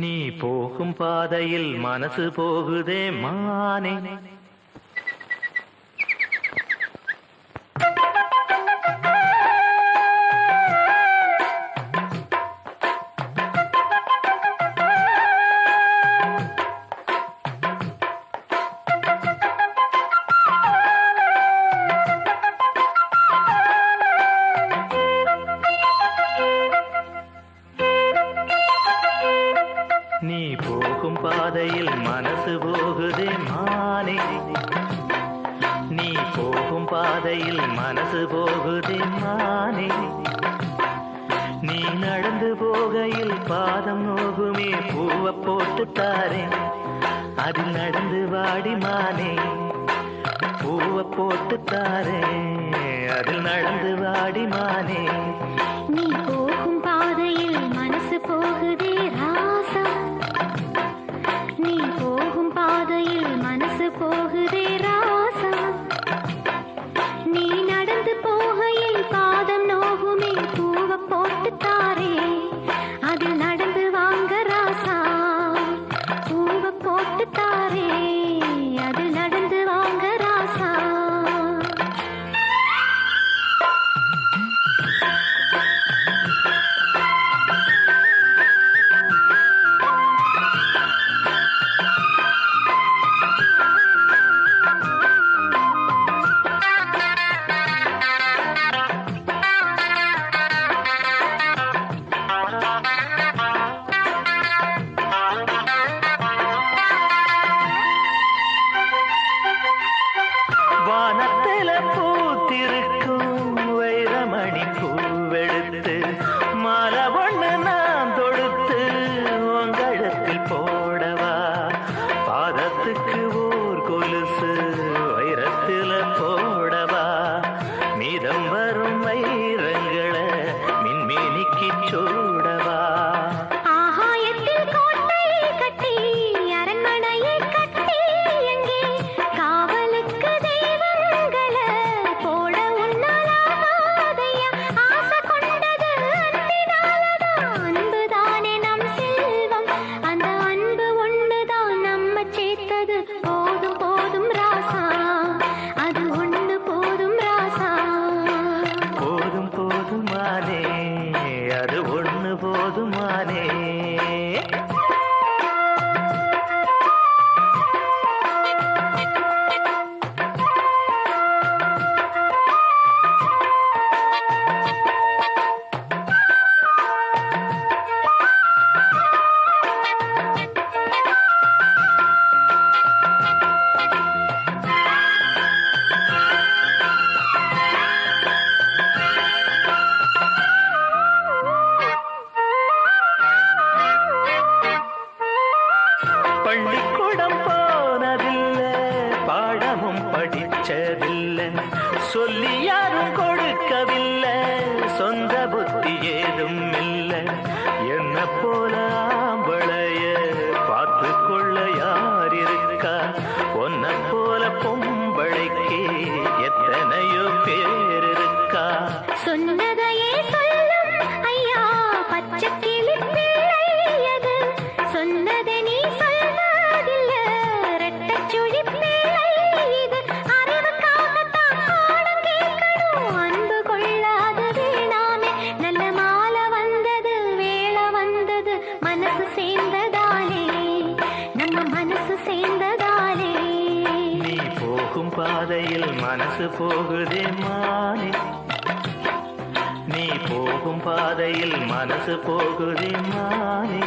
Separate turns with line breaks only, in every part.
நீ போகும் பாதையில் மனசு போகுதே மானே. பாதையில் மனசு போகுதே மானே. நீ போகும் பாதையில் மனசு போகுதே மானே. நீ நடந்து போகையில் பாதம் நோகுமே பூவை போட்டு தாரேன். அது நடந்து வாடி மானே. பூவை போட்டு தாரேன். அதில் நடந்து வாடி மானே.
நீ போகும் பாதையில் மனசு போகுதே ரா
வானத்தில பூத்திருக்கும் வைரமணி பூவெடுத்து மாலை ஒண்ணு நான் தொடுத்து உங்கழத்தில் போடவா? பாதத்துக்கு ஊர் கொலுசு வைரத்தில போடவா? மீதம் வரும் வை கொடுக்கவில்லை சொந்த புத்தி ஏதும் இல்லை. என்ன போல ஆம்பளைய பார்த்து கொள்ள யார் இருக்கா? ஒன்ன போல பொம்பளைக்கு எத்தனையோ பேர் இருக்கா? சொன்ன போகும் பாதையில் மனசு போகுதே மானே. நீ போகும் பாதையில் மனசு போகுதே மானே.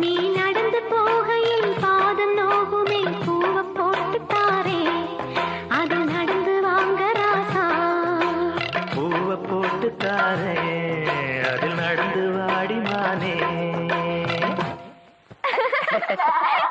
நீ நடந்து போகையில் பாதம் நோகுமே பூவ போட்டு தாரே அது நடந்து வாங்க ராசா.
பூவை போட்டு தாரே அதில் நடந்து வாடி மானே.